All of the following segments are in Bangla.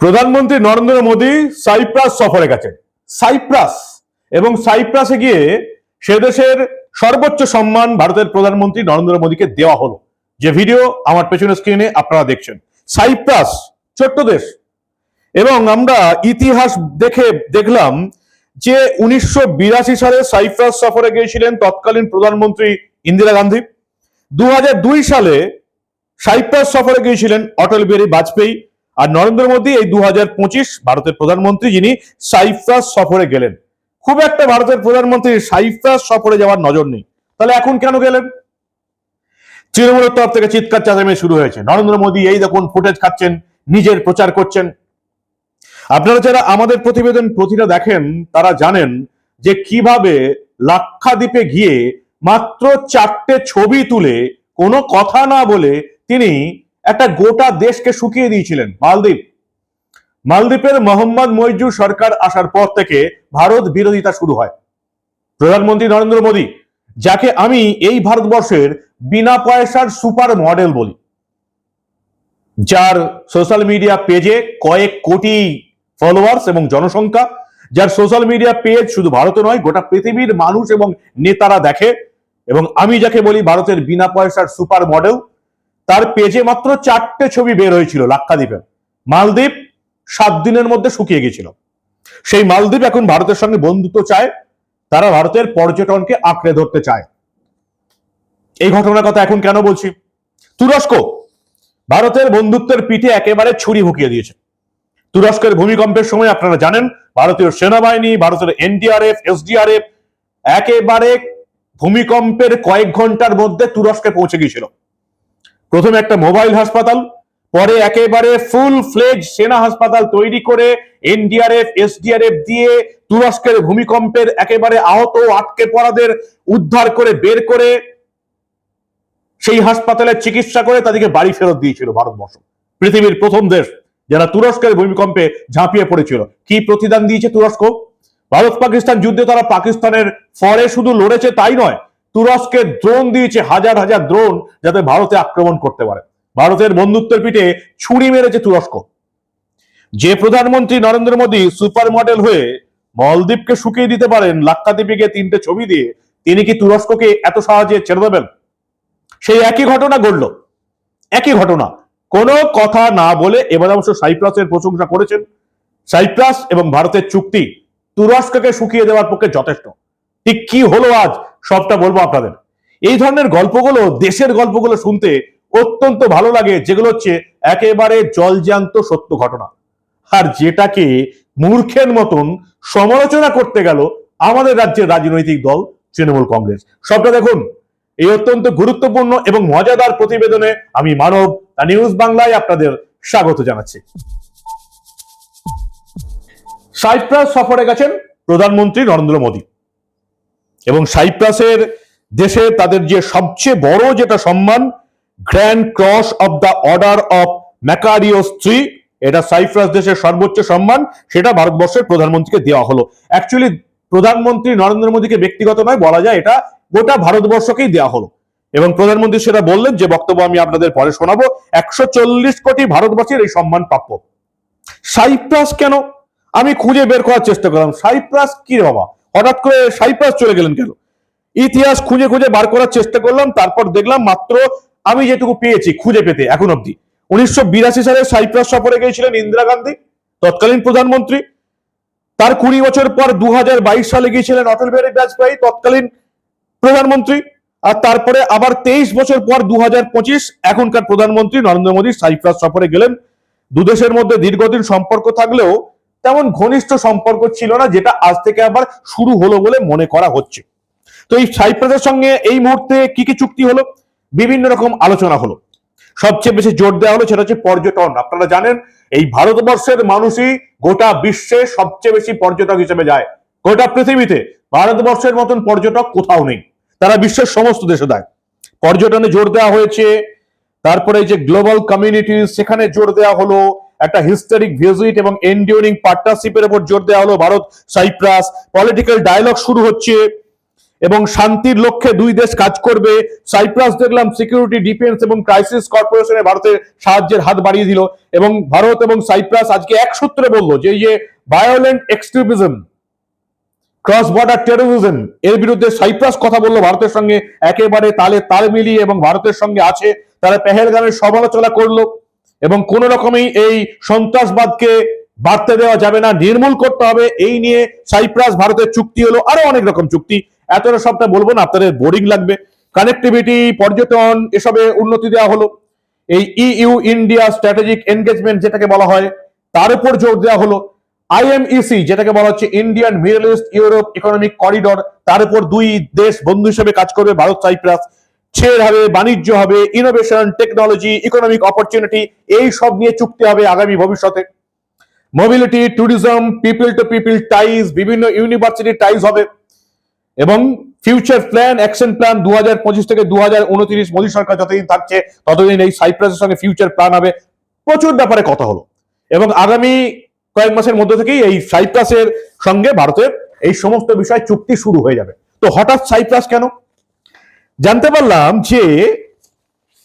প্রধানমন্ত্রী নরেন্দ্র মোদী সাইপ্রাস সফরে গেছেন। সাইপ্রাস। এবং সাইপ্রাসে গিয়ে সে দেশের সর্বোচ্চ সম্মান ভারতের প্রধানমন্ত্রী নরেন্দ্র মোদীকে দেওয়া হলো। যে ভিডিও আমার পেছনের স্ক্রিনে আপনারা দেখছেন। সাইপ্রাস, ছোট্ট দেশ। এবং আমরা ইতিহাস দেখে দেখলাম যে উনিশশো বিরাশি সালে সাইপ্রাস সফরে গিয়েছিলেন তৎকালীন প্রধানমন্ত্রী ইন্দিরা গান্ধী। দু হাজার দুই সালে সাইপ্রাস সফরে গিয়েছিলেন অটল বিহারী বাজপেয়ী। আর নরেন্দ্র মোদী এই দু হাজার পঁচিশ ভারতের প্রধানমন্ত্রী যিনি সাইপ্রাস সফরে গেলেন। খুব একটা ভারতের প্রধানমন্ত্রী সাইপ্রাস সফরে যাওয়ার নজর নেই। তাহলে এখন কেন গেলেন? তৃণমূলের তরফ থেকে চিৎকার চাচামে শুরু হয়েছে। নরেন্দ্র মোদী এই দেখুন ফুটেজ খাচ্ছেন, নিজের প্রচার করছেন। আপনারা যারা আমাদের প্রতিবেদন প্রতিটা দেখেন, তারা জানেন যে কীভাবে লাক্ষাদ্বীপে গিয়ে মাত্র চারটে ছবি তুলে কোনো কথা না বলে তিনি একটা গোটা দেশকে শুকিয়ে দিয়েছিলেন মালদ্বীপ। মালদ্বীপের মোহাম্মদ মইজুর সরকার আসার পর থেকে ভারত বিরোধিতা শুরু হয়। প্রধানমন্ত্রী নরেন্দ্র মোদী, যাকে আমি এই ভারতবর্ষের বিনা পয়সার সুপার মডেল বলি, যার সোশ্যাল মিডিয়া পেজে কয়েক কোটি ফলোয়ার্স এবং জনসংখ্যা, যার সোশ্যাল মিডিয়া পেজ শুধু ভারতে নয়, গোটা পৃথিবীর মানুষ এবং নেতারা দেখে, এবং আমি যাকে বলি ভারতের বিনা পয়সার সুপার মডেল তার পেজে মাত্র চারটে ছবি বের হয়েছিল লাক্ষাদ্বীপে। মালদ্বীপ সাত দিনের মধ্যে শুকিয়ে গেছিল। সেই মালদ্বীপ এখন ভারতের সঙ্গে বন্ধুত্ব চায়, তারা ভারতের পর্যটনকে আঁকড়ে ধরতে চায়। এই ঘটনার কথা এখন কেন বলছি? তুরস্ক ভারতের বন্ধুত্বের পিঠে একেবারে ছুরি ভুকিয়ে দিয়েছে। তুরস্কের ভূমিকম্পের সময় আপনারা জানেন, ভারতীয় সেনাবাহিনী, ভারতের এনডিআরএফ, এসডিআরএফ একেবারে ভূমিকম্পের কয়েক ঘণ্টার মধ্যে তুরস্কে পৌঁছে গিয়েছিল। প্রথমে একটা মোবাইল হাসপাতাল, পরে একেবারে ফুল ফ্লেজ সেনা হাসপাতাল তৈরি করে এনডিআরএফ, এসডিআরএফ দিয়ে তুরস্কের ভূমিকম্পের একেবারে আহত আটকে পড়াদের উদ্ধার করে বের করে সেই হাসপাতালে চিকিৎসা করে তাদেরকে বাড়ি ফেরত দিয়েছিল ভারতবর্ষ। পৃথিবীর প্রথম দেশ যারা তুরস্কের ভূমিকম্পে ঝাঁপিয়ে পড়েছিল। কি প্রতিদান দিয়েছে তুরস্ক? ভারত পাকিস্তান যুদ্ধে তারা পাকিস্তানের ফরে শুধু লড়েছে তাই নয় তুরস্কের দ্রোন দিয়েছে হাজার হাজার দ্রোন যাতে ভারতে আক্রমণ করতে পারে। ভারতের বন্ধুত্বের পিঠে ছুরি মেরেছে তুরস্ক। যে প্রধানমন্ত্রী নরেন্দ্র মোদী সুপার মডেল হয়ে মলদ্বীপকে শুকিয়ে দিতে পারেন লাক্ষাদ্বীপে তিনটে ছবি দিয়ে, তিনি কি তুরস্ককে এত সহজে ছেড়ে দেবেন? সেই একই ঘটনা ঘটল। একই ঘটনা। কোনো কথা না বলে এবার অবশ্য সাইপ্রাসের প্রশংসা করেছেন। সাইপ্রাস এবং ভারতের চুক্তি তুরস্ককে শুকিয়ে দেওয়ার পক্ষে যথেষ্ট। ঠিক কি হলো আজ? সবটা বলব আপনাদের। এই ধরনের গল্পগুলো, দেশের গল্পগুলো শুনতে অত্যন্ত ভালো লাগে, যেগুলো হচ্ছে একেবারে জলজান্ত সত্য ঘটনা। আর যেটাকে মূর্খের মতন সমালোচনা করতে গেল আমাদের রাজ্যের রাজনৈতিক দল তৃণমূল কংগ্রেস। সবটা দেখুন। এই অত্যন্ত গুরুত্বপূর্ণ এবং মজাদার প্রতিবেদনে আমি মানব নিউজ বাংলায় আপনাদের স্বাগত জানাচ্ছি। সাইপ্রাস সফরে গেছেন প্রধানমন্ত্রী নরেন্দ্র মোদী। এবং সাইপ্রাসের দেশে তাদের যে সবচেয়ে বড় যেটা সম্মান grand cross of the order of Makarios three এটা সাইপ্রাস দেশের সর্বোচ্চ সম্মান, সেটা ভারতবর্ষের প্রধানমন্ত্রীকে দেওয়া হলো। অ্যাকচুয়ালি প্রধানমন্ত্রী নরেন্দ্র মোদীকে ব্যক্তিগত নয়, বলা যায় এটা গোটা ভারতবর্ষকেই দেওয়া হলো। এবং প্রধানমন্ত্রী সেটা বললেন যে, বক্তব্য আমি আপনাদের পরে শোনাবো, একশো চল্লিশ কোটি ভারতবাসীর এই সম্মান প্রাপ্য। সাইপ্রাস কেন? আমি খুঁজে বের করার চেষ্টা করলাম। সাইপ্রাস কি বাবা? হঠাৎ করে সাইপ্রাস চলে গেলেন কেন? ইতিহাস খুঁজে খুঁজে বার করার চেষ্টা করলাম, তারপর দেখলাম মাত্র আমি যেটুকু পেয়েছি খুঁজে পেতে, এখন অব্দি উনিশশো বিরাশি সালে সাইপ্রাস সফরে গিয়েছিলেন ইন্দিরা গান্ধী, তৎকালীন প্রধানমন্ত্রী। তার কুড়ি বছর পর দু হাজার বাইশ সালে গিয়েছিলেন অটল বিহারী বাজপেয়ী, তৎকালীন প্রধানমন্ত্রী। আর তারপরে আবার তেইশ বছর পর দু হাজার পঁচিশ এখনকার প্রধানমন্ত্রী নরেন্দ্র মোদী সাইপ্রাস সফরে গেলেন। দুদেশের মধ্যে দীর্ঘদিন সম্পর্ক থাকলেও তেমন ঘনিষ্ঠ সম্পর্ক ছিল না, যেটা আজ থেকে আবার শুরু হলো বলে মনে করা হচ্ছে। তো এই সাইপ্রাসের সঙ্গে এই মুহূর্তে কি কি চুক্তি হলো? বিভিন্ন রকম আলোচনা হলো। সবচেয়ে বেশি জোর দেওয়া হলো সেটা হচ্ছে পর্যটন। আপনারা জানেন, এই ভারতবর্ষের মানুষই গোটা বিশ্বে সবচেয়ে বেশি পর্যটক হিসেবে যায়। গোটা পৃথিবীতে ভারতবর্ষের মতন পর্যটক কোথাও নেই। তারা বিশ্বের সমস্ত দেশে দেয় পর্যটনে জোর দেওয়া হয়েছে, তারপরে যে গ্লোবাল কমিউনিটি, সেখানে জোর দেওয়া হলো। একটা হিস্টোরিক ভিজিট এবং এন্ডিওরিং পার্টনারশিপের উপর জোর দেওয়া হলো ভারত সাইপ্রাস পলিটিক্যাল ডায়লগ শুরু হচ্ছে এবং শান্তির লক্ষ্যে দুই দেশ কাজ করবে। সাইপ্রাস দেখলাম সিকিউরিটি ডিফেন্স এবং ক্রাইসিস কর্পোরেশনে ভারতের সাহায্যের হাত বাড়িয়ে দিল এবং ভারত এবং সাইপ্রাস আজকে এক সূত্রে বলল যে এই যে violent extremism cross border terrorism এর বিরুদ্ধে সাইপ্রাস কথা বলল, ভারতের সঙ্গে একেবারে তালে তাল মিলিয়ে এবং ভারতের সঙ্গে আছে। তারা পেহেলগামের সমালোচনা করল। এবং কোন রকমেই এই সন্ত্রাসবাদকে বাড়তে দেওয়া যাবে না, নির্মূল করতে হবে। এই নিয়ে সাইপ্রাস ভারতের চুক্তি হলো আরও অনেক রকম চুক্তি। এতটা সবটা বলব না, আপনাদের বোরিং লাগবে। কানেক্টিভিটি পর্যটন, এসবে উন্নতি দেওয়া হলো। এই ইইউ ইন্ডিয়া স্ট্র্যাটেজিক এনগেজমেন্ট যেটাকে বলা হয়, তার উপর জোর দেওয়া হলো। আইএমইসি যেটাকে বলা হচ্ছে Indian middle east Europe economic corridor তার উপর দুই দেশ বন্ধু হিসেবে কাজ করবে ভারত সাইপ্রাস ট্রেড হবে, বাণিজ্য হবে ইনোভেশন টেকনোলজি ইকোনমিক অপরচুনিটি এই সব নিয়ে চুক্তি হবে আগামী ভবিষ্যতে। Mobility tourism people to people ties বিভিন্ন ইউনিভার্সিটি টাইজ হবে। এবং ফিউচার প্ল্যান অ্যাকশন প্ল্যান দু হাজার পঁচিশ থেকে দু হাজার উনত্রিশ মোদী সরকার যতদিন থাকছে, ততদিন এই সাইপ্রাসের সঙ্গে ফিউচার প্ল্যান হবে। প্রচুর ব্যাপারে কথা হলো। এবং আগামী কয়েক মাসের মধ্যে থেকেই এই সাইপ্রাসের সঙ্গে ভারতের এই সমস্ত বিষয় চুক্তি শুরু হয়ে যাবে। তো হঠাৎ সাইপ্রাস কেন? জানতে পারলাম যে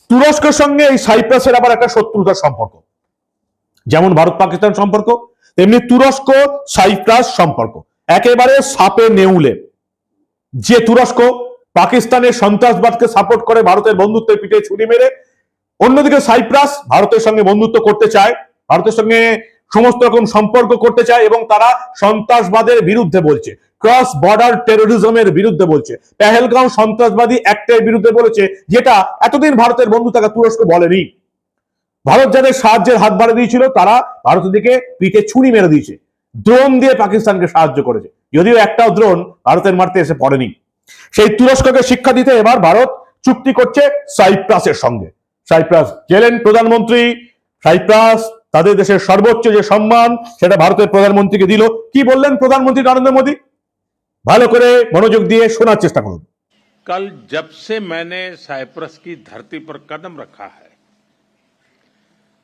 তুরস্কের সঙ্গে এই সাইপ্রাসের আবার একটা শত্রুতার সম্পর্ক। যেমন ভারত পাকিস্তান সম্পর্ক, তেমনি তুরস্ক সাইপ্রাস সম্পর্ক। একেবারে সাপে নেউলে। যে তুরস্ক পাকিস্তানের সন্ত্রাসবাদকে সাপোর্ট করে ভারতের বন্ধুত্বের পিঠে ছুরি মেরে, অন্যদিকে সাইপ্রাস ভারতের সঙ্গে বন্ধুত্ব করতে চায়, ভারতের সঙ্গে সমস্ত রকম সম্পর্ক করতে চায় এবং তারা সন্ত্রাসবাদের বিরুদ্ধে বলছে। ক্রস বর্ডার টেরোরিজমের বিরুদ্ধে বলছে। পেহেলগাঁও সন্ত্রাসবাদী অ্যাক্টের বিরুদ্ধে বলেছে, যেটা এতদিন ভারতের বন্ধু থাকা তুরস্ক বলেনি। ভারত যাদের সাহায্যের হাত বাড়িয়ে দিয়েছিল, তারা ভারতের দিকে পিঠে ছুরি মেরে দিয়েছে। ড্রোন দিয়ে পাকিস্তানকে সাহায্য করেছে। যদিও একটাও ড্রোন ভারতের মারতে এসে পড়েনি। সেই তুরস্ককে শিক্ষা দিতে এবার ভারত চুক্তি করছে সাইপ্রাসের সঙ্গে। সাইপ্রাস গেলেন প্রধানমন্ত্রী। সাইপ্রাস তাদের দেশের সর্বোচ্চ যে সম্মান, সেটা ভারতের প্রধানমন্ত্রীকে দিল। কি বললেন প্রধানমন্ত্রী নরেন্দ্র মোদী? ভালো করে মনোযোগ দিয়ে শোনার চেষ্টা করুন कल जब से मैंने साइप्रस की धरती पर कदम रखा है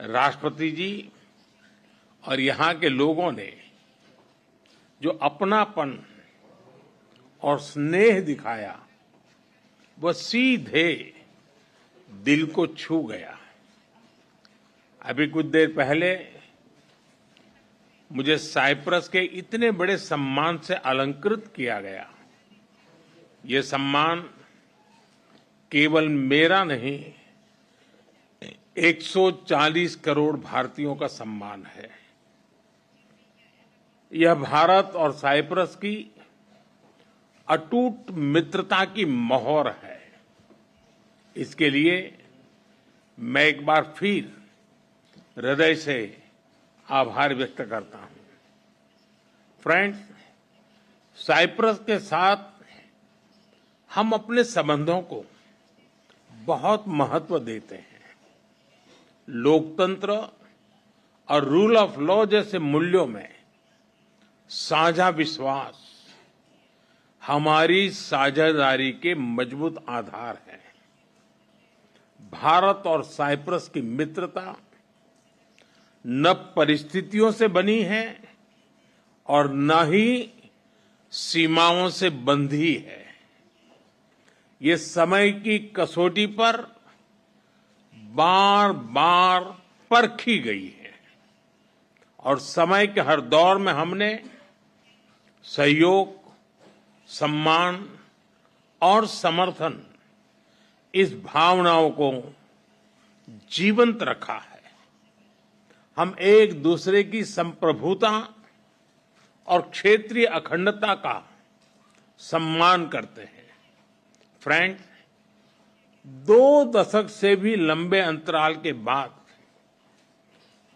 राष्ट्रपति जी और यहाँ के लोगों ने जो अपनापन और स्नेह दिखाया वह सीधे दिल को छू गया अभी कुछ देर पहले मुझे साइप्रस के इतने बड़े सम्मान से अलंकृत किया गया। ये सम्मान केवल मेरा नहीं 140 करोड़ भारतीयों का सम्मान है। यह भारत और साइप्रस की अटूट मित्रता की मोहर है। इसके लिए मैं एक बार फिर हृदय से आभार व्यक्त करता हूँ। फ्रेंड्स साइप्रस के साथ हम अपने संबंधों को बहुत महत्व देते हैं। लोकतंत्र और रूल ऑफ़ लॉ जैसे मूल्यों में साझा विश्वास हमारी साझेदारी के मज़बूत आधार है। भारत और साइप्रस की मित्रता न परिस्थितियों से बनी है और न ही सीमाओं से बंधी है। ये समय की कसौटी पर बार बार परखी गई है। और समय के हर दौर में हमने सहयोग, सम्मान और समर्थन इस भावनाओं को जीवंत रखा है। हम एक दूसरे की संप्रभुता और क्षेत्रीय अखंडता का सम्मान करते हैं। फ्रेंड दो दशक से भी लंबे अंतराल के बाद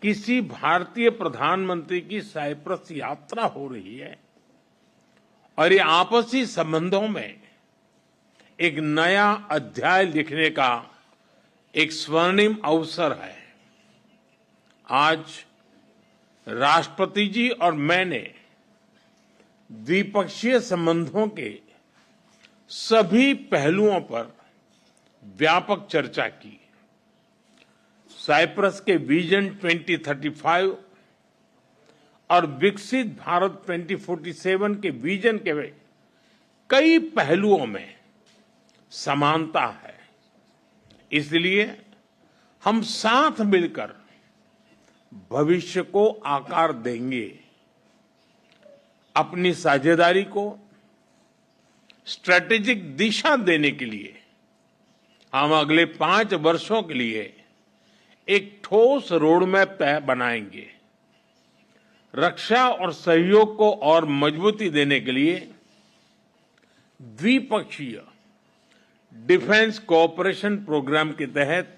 किसी भारतीय प्रधानमंत्री की साइप्रस यात्रा हो रही है और ये आपसी संबंधों में एक नया अध्याय लिखने का एक स्वर्णिम अवसर है। आज राष्ट्रपति जी और मैंने द्विपक्षीय संबंधों के सभी पहलुओं पर व्यापक चर्चा की। साइप्रस के विजन 2035 और विकसित भारत 2047 के विजन के कई पहलुओं में समानता है। इसलिए हम साथ मिलकर भविष्य को आकार देंगे। अपनी साझेदारी को स्ट्रेटेजिक दिशा देने के लिए, हम अगले पाँच वर्षों के लिए एक ठोस रोड मैप बनाएँगे। रक्षा और सहयोग को और मजबूती देने के लिए द्विपक्षीय डिफेंस कोऑपरेशन प्रोग्राम के तहत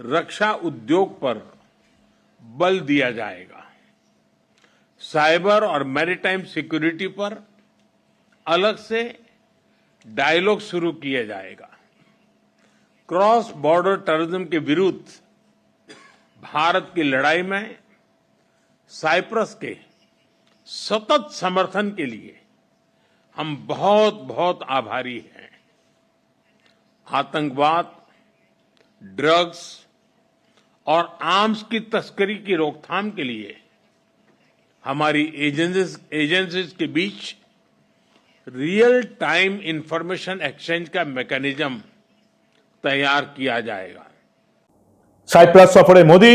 रक्षा उद्योग पर बल दिया जाएगा। साइबर और मैरीटाइम सिक्योरिटी पर अलग से डायलॉग शुरू किया जाएगा। क्रॉस बॉर्डर टेररिज्म के विरुद्ध भारत की लड़ाई में साइप्रस के सतत समर्थन के लिए हम बहुत बहुत आभारी हैं। आतंकवाद, ड्रग्स और आर्म्स की तस्करी की रोकथाम के लिए हमारी एजेंसीज एजेंसीज के बीच रियल टाइम इंफॉर्मेशन एक्सचेंज का मैकेनिज्म तैयार किया जाएगा সাইপ্রাস সফরে মোদি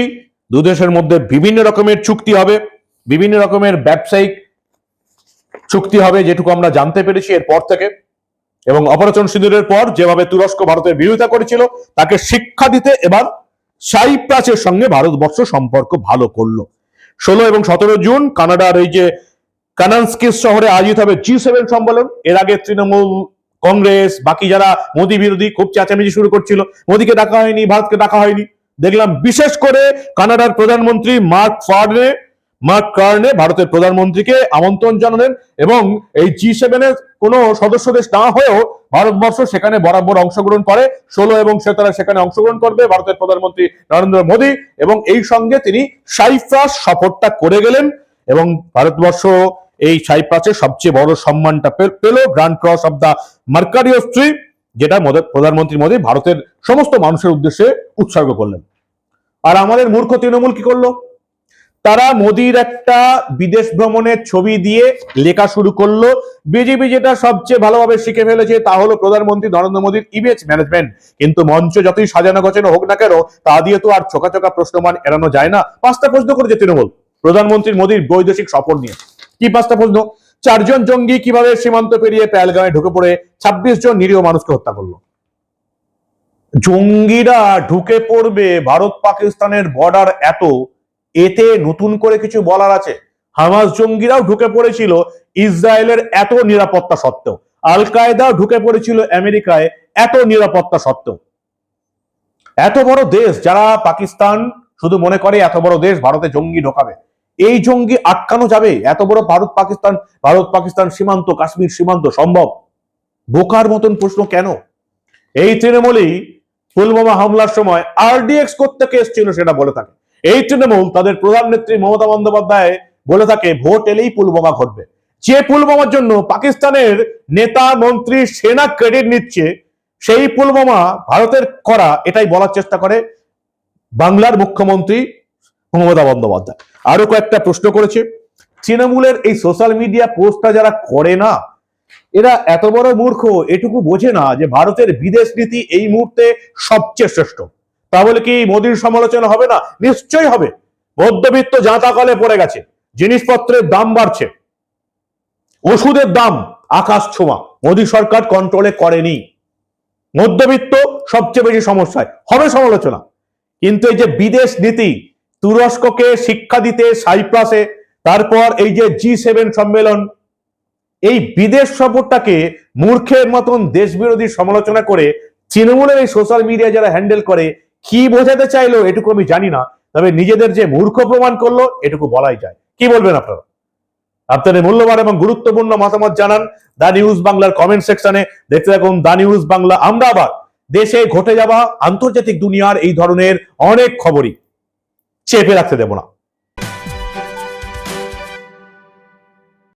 দু দেশের মধ্যে বিভিন্ন রকমের চুক্তি হবে বিভিন্ন রকমের ব্যবসায়িক চুক্তি হবে যেটুকু আমরা জানতে পেরেছি এরপর থেকে এবং অপারেশন সিঁদুরের পর যেভাবে তুরস্ক ভারতের বিরোধিতা করেছিল তাকে শিক্ষা দিতে এবার সাইপ্রাসের সঙ্গে ভারতবর্ষ সম্পর্ক ভালো করল। ষোলো এবং সতেরো জুন কানাডার এই যে কানান্সকিস শহরে আয়োজিত হবে জি সেভেন সম্মেলন। এর আগে তৃণমূল, কংগ্রেস, বাকি যারা মোদী বিরোধী খুব চেঁচামেচি শুরু করছিল, মোদীকে ডাকা হয়নি, ভারতকে ডাকা হয়নি। দেখলাম বিশেষ করে কানাডার প্রধানমন্ত্রী মার্ক ফার্নে, মার্ক কার্নে ভারতের প্রধানমন্ত্রীকে আমন্ত্রণ জানালেন এবং এই জি সেভেনের কোনো সদস্য দেশ না হয়েও ভারতবর্ষ সেখানে বরাবর অংশগ্রহণ করে। ষোলো এবং সতেরো সেখানে অংশগ্রহণ করবে ভারতের প্রধানমন্ত্রী নরেন্দ্র মোদী এবং এই সঙ্গে তিনি সাইপ্রাস সফরটা করে গেলেন এবং ভারতবর্ষ এই সাইপ্রাসের সবচেয়ে বড় সম্মানটা পেল grand cross of the Makarios three, যেটা প্রধানমন্ত্রী মোদী ভারতের সমস্ত মানুষের উদ্দেশ্যে উৎসর্গ করলেন। আর আমাদের মূর্খ তৃণমূল কি করল? তারা মোদির একটা বিদেশ ভ্রমণের ছবি দিয়ে লেখা শুরু করল। বিজেপি যেটা সবচেয়ে ভালোভাবে শিখে ফেলেছে তা হলো প্রধানমন্ত্রী নরেন্দ্র মোদীর ইমেজ ম্যানেজমেন্ট কিন্তু মঞ্চ যতই সাজানো গোছানো হোক না কেন, তা দিয়ে তো আর চোখা চোখা প্রশ্নমান এড়ানো যায় না। পাঁচটা প্রশ্ন করেছে তৃণমূল, প্রধানমন্ত্রী মোদীর বৈদেশিক সফর নিয়ে। কি পাঁচটা প্রশ্ন? চারজন জঙ্গি কীভাবে সীমান্ত পেরিয়ে পেলগামে ঢুকে পড়ে, ছাব্বিশ জন নিরীহ মানুষকে হত্যা করল। জঙ্গিরা ঢুকে পড়বে ভারত পাকিস্তানের বর্ডার এত এতে নতুন করে কিছু বলার আছে। হামাস জঙ্গিরাও ঢুকে পড়েছিল ইসরায়েলের এত নিরাপত্তা সত্ত্বেও। আল কায়দাও ঢুকে পড়েছিল আমেরিকায় এত নিরাপত্তা সত্ত্বেও। এত বড় দেশ যারা পাকিস্তান শুধু মনে করে এত বড় দেশ ভারতে জঙ্গি ঢোকাবে। এই জঙ্গি আটকানো যাবে। এত বড় ভারত পাকিস্তান ভারত পাকিস্তান সীমান্ত, কাশ্মীর সীমান্ত সম্ভব? বোকার মতন প্রশ্ন কেন? এই তৃণমূলই পুলওয়ামা হামলার সময় আরডিএক্স করতে এসেছিল সেটা বলে থাকে। এই তৃণমূল তাদের প্রধান নেত্রী মমতা বন্দ্যোপাধ্যায় বলে থাকে, ভোট এলেই পুলওয়ামা ঘটবে। যে পুলওয়ামার জন্য পাকিস্তানের নেতা, মন্ত্রী, সেনা ক্রেডিট নিচ্ছে, সেই পুলওয়ামা ভারতের করা এটাই বলার চেষ্টা করে বাংলার মুখ্যমন্ত্রী মমতা বন্দ্যোপাধ্যায়। আরও কয়েকটা প্রশ্ন করেছে। তৃণমূলের এই সোশ্যাল মিডিয়া পোস্টটা যারা করে না, এরা এত বড় মূর্খ, এটুকু বোঝে না যে ভারতের বিদেশ নীতি এই মুহূর্তে সবচেয়ে শ্রেষ্ঠ। তাহলে কি মোদীর সমালোচনা হবে না? নিশ্চয়ই হবে। মধ্যবিত্ত জাঁতাকলে পড়ে গেছে। জিনিসপত্রের দাম বাড়ছে। ওষুধের দাম আকাশ ছোঁয়া। মোদী সরকার কন্ট্রোলে করেনি। মধ্যবিত্ত সবচেয়ে বেশি সমস্যায়। হবে সমালোচনা। কিন্তু এই যে বিদেশ নীতি, তুরস্ককে শিক্ষা দিতে সাইপ্রাসে, তারপর এই যে জি সেভেন সম্মেলন, এই বিদেশ সফরটাকে মূর্খের মতন দেশবিরোধী সমালোচনা করে তৃণমূলের এই সোশ্যাল মিডিয়া যারা হ্যান্ডেল করে কি বোঝাতে চাইলো এটুকু আমি জানি না, তবে নিজেদের যে মূর্খ প্রমাণ করল এটুকু বলাই যায়। কি বলবেন আপনারা? আপনাদের মূল্যবান এবং গুরুত্বপূর্ণ মতামত জানান দা নিউজ বাংলার কমেন্ট সেকশনে। দেখতে থাকুন দা নিউজ বাংলা। আমরা আবার দেশে ঘটে যাওয়া আন্তর্জাতিক দুনিয়ার এই ধরনের অনেক খবরই চেপে রাখতে দেব না।